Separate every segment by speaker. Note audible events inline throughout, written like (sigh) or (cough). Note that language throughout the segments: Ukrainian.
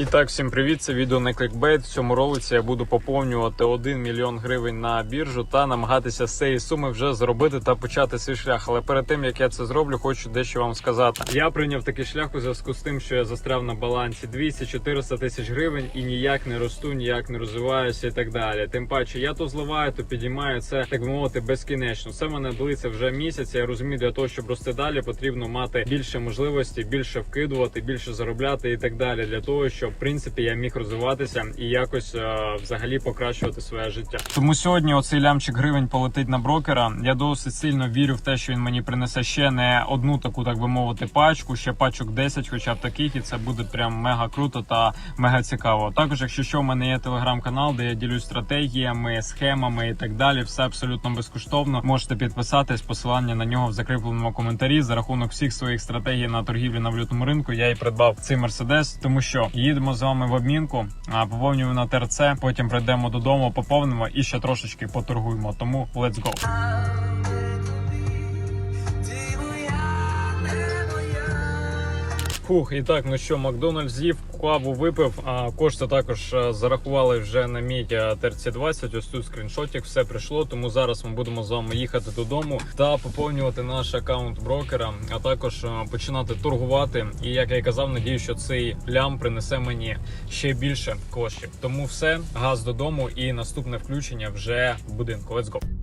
Speaker 1: І так, всім привіт! Це відео не клікбейт. В цьому ролиці я буду поповнювати 1 мільйон гривень на біржу та намагатися з цієї суми вже зробити та почати свій шлях. Але перед тим як я це зроблю, хочу дещо вам сказати. Я прийняв такий шлях у зв'язку з тим, що я застряв на балансі 200-400 тисяч гривень і ніяк не росту, ніяк не розвиваюся і так далі. Тим паче, я то зливаю, то підіймаю це, так би мовити, безкінечно. Це мене длиться вже місяць. Я розумію, для того, щоб рости далі, потрібно мати більше можливостей, більше вкидувати, більше заробляти і так далі. Для того, щоб в принципі я міг розвиватися і якось е, взагалі покращувати своє життя. Тому сьогодні оцей лямчик гривень полетить на брокера. Я досить сильно вірю в те, що він мені принесе ще не одну таку, так би мовити, пачку, ще пачок 10, хоча б таких, і це буде прям мега круто та мега цікаво. Також, якщо що, в мене є телеграм-канал, де я ділюсь стратегіями, схемами і так далі. Все абсолютно безкоштовно. Можете підписатись. Посилання на нього в закріпленому коментарі. За рахунок всіх своїх стратегій на торгівлі на валютному ринку я і придбав цей мерседес, тому що їдемо з вами в обмінку, поповнюємо на ТРЦ. Потім прийдемо додому, поповнимо і ще трошечки поторгуємо. Тому let's go. Фух, і так, ну що, Макдональдс з'їв, каву випив, а кошти також е, зарахували вже на мій ТРЦ 20 Ось тут скріншотик, все прийшло. Тому зараз ми будемо з вами їхати додому та поповнювати наш аккаунт брокера, а також е, починати торгувати. І як я і казав, надію, що цей лям принесе мені ще більше коштів. Тому все, газ додому і наступне включення вже в будинку. Let's go!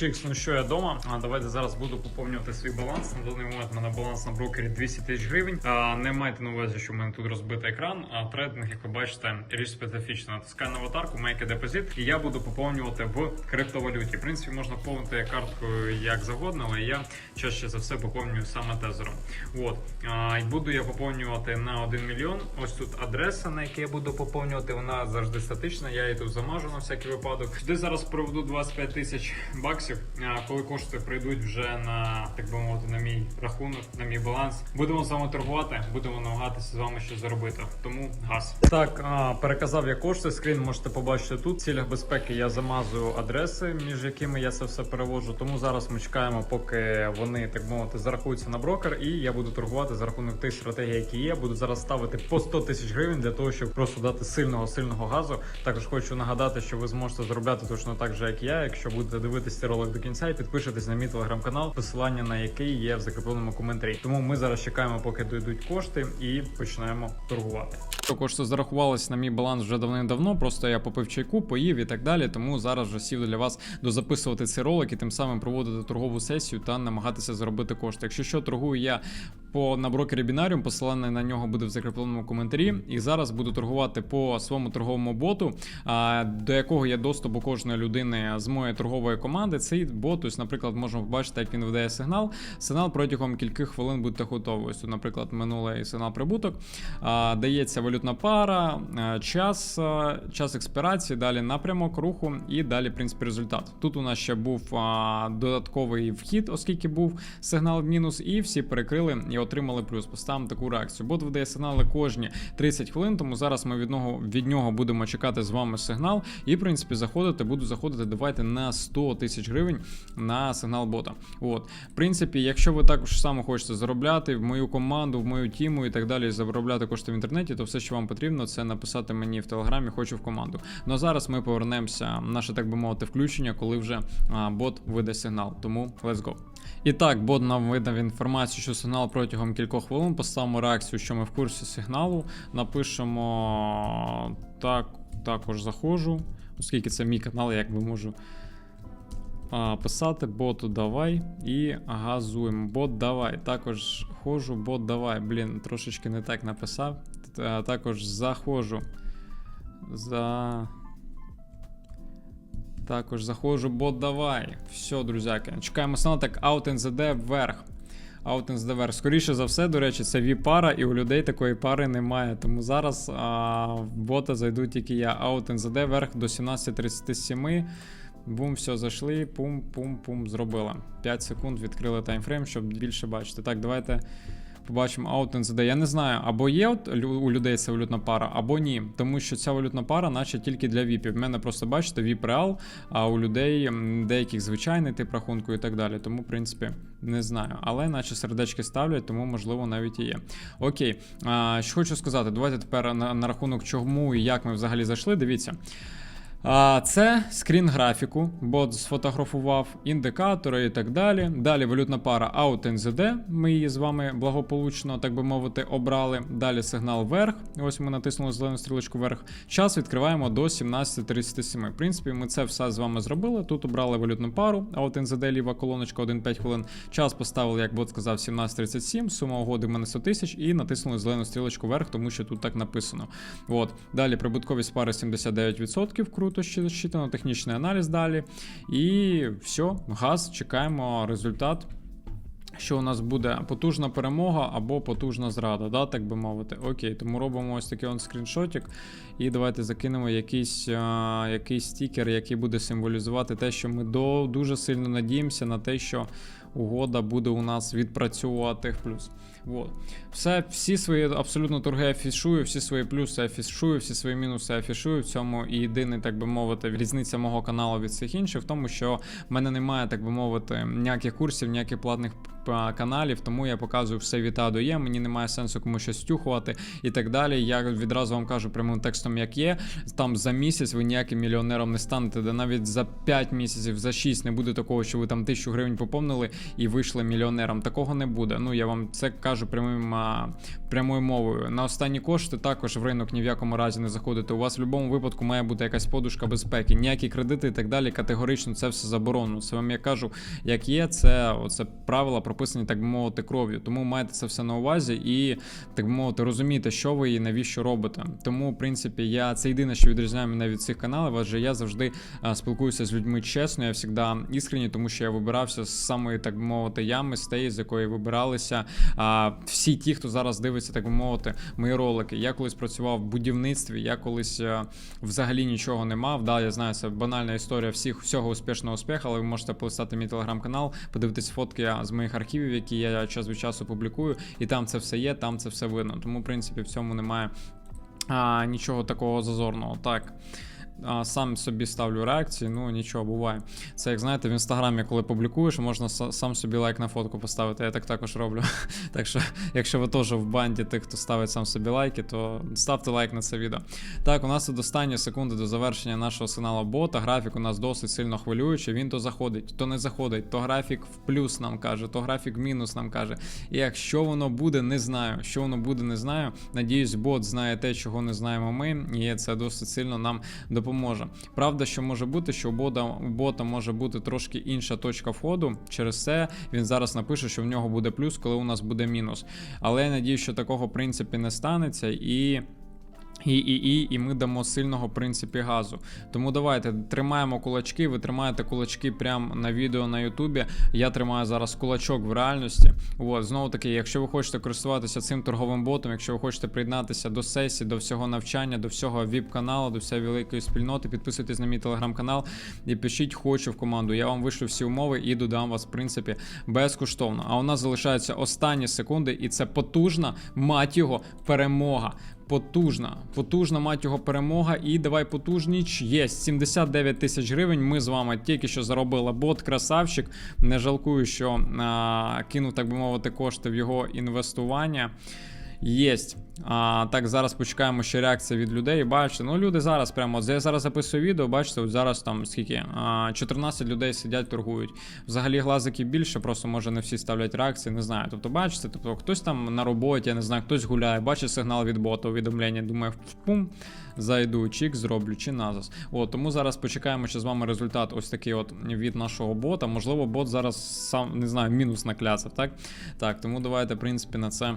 Speaker 1: Чикс, ну що я вдома. А давайте зараз буду поповнювати свій баланс. На даний момент у мене баланс на брокері 200 тисяч гривень. А, не майте на увазі, що в мене тут розбитий екран. А трейдинг, як ви бачите, річ специфічна. Натискаю на аватарку, a deposit, і я буду поповнювати в криптовалюті. В принципі, можна поповнити карткою як завгодно, але я чаще за все поповнюю саме тезером. От а, і буду я поповнювати на 1 мільйон. Ось тут адреса, на якій я буду поповнювати. Вона завжди статична. Я її тут замажу на всякий випадок. Сюди зараз проведу 25 тисяч баксів. А коли кошти прийдуть вже на так би мовити, на мій рахунок, на мій баланс, будемо з вами торгувати, будемо намагатися з вами щось заробити. Тому газ. Так, переказав я кошти. Скрін можете побачити тут. В цілях безпеки я замазую адреси, між якими я це все переводжу. Тому зараз ми чекаємо, поки вони так мовити зарахуються на брокер, і я буду торгувати за рахунок тих стратегій, які є. Буду зараз ставити по 100 тисяч гривень для того, щоб просто дати сильного сильного газу. Також хочу нагадати, що ви зможете заробляти точно так же, як я, якщо будете дивитися цей ролик до кінця і підпишетесь на мій телеграм-канал, посилання на який є в закріпленому коментарі. Тому ми зараз чекаємо, поки дійдуть кошти, і починаємо торгувати. Кошти зарахувалися на мій баланс вже давним-давно. Просто я попив чайку, поїв і так далі. Тому зараз вже сів для вас дозаписувати цей ролик і тим самим проводити торгову сесію та намагатися заробити кошти. Якщо що, торгую я по на брокері Binarium, посилання на нього буде в закріпленому коментарі. І зараз буду торгувати по своєму торговому боту, до якого є доступ у кожної людини з моєї торгової команди. Цей бот, ось, наприклад, можемо побачити, як він видає сигнал. Сигнал протягом кількох хвилин буде готовий. Ось наприклад, минулий сигнал прибуток. Дається валютна пара, час, час експірації, далі напрямок руху і далі, в принципі, результат. Тут у нас ще був додатковий вхід, оскільки був сигнал в мінус, і всі перекрили і отримали плюс. Поставимо таку реакцію. Бот видає сигнали кожні 30 хвилин, тому зараз ми від нього, від нього будемо чекати з вами сигнал. І, в принципі, заходити, буду заходити. Давайте на 100 тисяч гривень на сигнал бота. От, в принципі, якщо ви також само хочете заробляти в мою команду, в мою тіму і так далі, заробляти кошти в інтернеті, то все, що вам потрібно, це написати мені в телеграмі, хочу в команду. Ну а зараз ми повернемося наше, так би мовити, включення, коли вже а, бот видає сигнал. Тому let's go. І так, бот нам видав інформацію, що сигнал протягом кількох хвилин. Поставимо реакцію, що ми в курсі сигналу. Напишемо так, також заходжу, оскільки це мій канал, я якби можу писати боту давай і газуємо. Бот давай. Також ходжу, бот давай. Блін, трошечки не так написав. Та- Також заходжу. За. Також заходжу, бот давай. Все, друзяки. Чекаємо сигнал, так Out NZD вверх. Out NZD вверх. Скоріше за все, до речі, це V-пара, і у людей такої пари немає. Тому зараз а, в бота зайду тільки я. Out NZD вверх до 17.37. Бум, все, зайшли, пум, пум, пум, зробили. 5 секунд відкрили таймфрейм, щоб більше бачити. Так, давайте побачимо аут НЗД. Я не знаю, або є от у людей ця валютна пара, або ні. Тому що ця валютна пара, наче тільки для віпів. В мене просто бачите, віп реал, а у людей деяких звичайний тип рахунку і так далі. Тому, в принципі, не знаю. Але наче сердечки ставлять, тому можливо навіть і є. Окей, а, що хочу сказати, давайте тепер на, на рахунок чому і як ми взагалі зайшли. Дивіться. А, Це скрін графіку, бот сфотографував індикатори і так далі. Далі валютна пара OutNZD, Ми її з вами благополучно, так би мовити, обрали. Далі сигнал вверх. Ось ми натиснули зелену стрілочку вверх. Час відкриваємо до 17.37. В принципі, ми це все з вами зробили. Тут обрали валютну пару, OutNZD, ліва колоночка 1-5 хвилин. Час поставили, як бот сказав, 17.37. Сума угоди в мене 100 тисяч і натиснули зелену стрілочку вверх, тому що тут так написано. От. Далі прибутковість пари 79%. Круто ще зачитано, технічний аналіз далі. І все, газ, чекаємо результат. Що у нас буде потужна перемога або потужна зрада, да, так би мовити. Окей, тому робимо ось такий он скріншотик. І давайте закинемо якийсь, а, якийсь стікер, який буде символізувати те, що ми до, дуже сильно надіємося на те, що угода буде у нас відпрацьовувати плюс. Вот. Все, всі свої абсолютно торги афішую, всі свої плюси афішую, всі свої мінуси афішую. В цьому і єдиний, так би мовити, різниця мого каналу від всіх інших в тому, що в мене немає, так би мовити, ніяких курсів, ніяких платних каналів, тому я показую все від А до Є. Мені немає сенсу комусь щось втюхувати і так далі. Я відразу вам кажу прямим текстом, як є. Там за місяць ви ніяким мільйонером не станете, де навіть за 5 місяців, за 6 не буде такого, що ви там тисячу гривень поповнили і вийшли мільйонером. Такого не буде. Ну я вам це кажу прямим прямою мовою. На останні кошти також в ринок ні в якому разі не заходите. У вас в будь-якому випадку має бути якась подушка безпеки, ніякі кредити і так далі. Категорично це все заборонено. Це вам я кажу, як є, це оце правила прописані, так би мовити, кров'ю. Тому маєте це все на увазі і так би мовити, розумієте, що ви і навіщо робите. Тому, в принципі, я це єдине, що відрізняє мене від цих каналів, адже я завжди а, спілкуюся з людьми чесно, я завжди іскренній, тому що я вибирався з самої, так би мовити, ями, з тієї, з якої вибиралися. А, всі ті, хто зараз дивиться, так би мовити, мої ролики. Я колись працював в будівництві, я колись а, взагалі нічого не мав. Да, я знаю, це банальна історія всіх всього успішного успіху, але ви можете полистати мій телеграм-канал, подивитись фотки з моїх архівів, які я час від часу публікую, і там це все є, там це все видно. Тому, в принципі, в цьому немає а, нічого такого зазорного. Так. А, сам собі ставлю реакції, ну нічого буває. Це як знаєте, в інстаграмі, коли публікуєш, можна сам собі лайк на фотку поставити. Я так також роблю. (laughs) Так що, якщо ви теж в банді тих, хто ставить сам собі лайки, то ставте лайк на це відео. Так, у нас тут останні секунди до завершення нашого сигналу бота. Графік у нас досить сильно хвилюючий. Він то заходить, то не заходить, то графік в плюс нам каже, то графік в мінус нам каже. І якщо воно буде, не знаю. Що воно буде, не знаю. Надіюсь, бот знає те, чого не знаємо ми, і це досить сильно нам допоможе. Правда, що може бути, що у бота, у бота може бути трошки інша точка входу. Через це він зараз напише, що в нього буде плюс, коли у нас буде мінус. Але я надію, що такого в принципі не станеться і. І, і, і, і ми дамо сильного принципі газу. Тому давайте тримаємо кулачки. Ви тримаєте кулачки прямо на відео на Ютубі. Я тримаю зараз кулачок в реальності. От, знову таки, якщо ви хочете користуватися цим торговим ботом, якщо ви хочете приєднатися до сесії, до всього навчання, до всього віп-каналу, до всієї великої спільноти, підписуйтесь на мій телеграм-канал і пишіть хочу в команду. Я вам вишлю всі умови і додам вас, в принципі, безкоштовно. А у нас залишаються останні секунди, і це потужна мать його перемога. Потужна, потужна мать його перемога. І давай потужніч. Є 79 тисяч гривень. Ми з вами тільки що заробили бот, красавчик. Не жалкую, що а, кинув, так би мовити, кошти в його інвестування. Єсть. А, так, зараз почекаємо ще реакція від людей. Бачите, ну люди зараз прямо. от Я зараз записую відео, бачите, от зараз там скільки? А, 14 людей сидять, торгують. Взагалі глазиків більше, просто може не всі ставлять реакції, не знаю. Тобто, бачите, тобто хтось там на роботі, я не знаю, хтось гуляє, бачить сигнал від бота, увідомлення, думає, пум, зайду, чик, зроблю, чи назас. От, тому зараз почекаємо ще з вами результат ось такий от від нашого бота. Можливо, бот зараз сам не знаю, мінус накляцав, так? Так, тому давайте, в принципі, на це.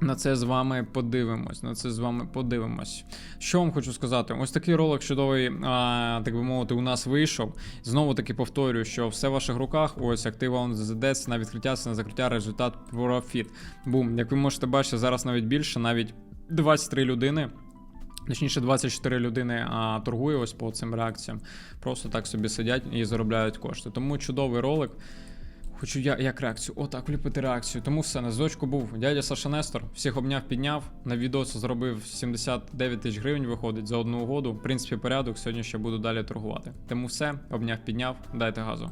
Speaker 1: На це з вами подивимось. На це з вами подивимось. Що вам хочу сказати? Ось такий ролик чудовий, а, так би мовити, у нас вийшов. Знову таки повторюю, що все в ваших руках. Ось актива он ЗДС на відкриття, це на закриття, результат профіт. Бум. Як ви можете бачити, зараз навіть більше, навіть 23 людини. Точніше, 24 людини а, торгує ось по цим реакціям. Просто так собі сидять і заробляють кошти. Тому чудовий ролик. Хочу я як реакцію. Отак, вліпити реакцію. Тому все, на зв'язку був дядя Саша Нестор. Всіх обняв, підняв. На відос зробив 79 тисяч гривень, виходить за одну угоду. В принципі, порядок. Сьогодні ще буду далі торгувати. Тому все, обняв, підняв. Дайте газу.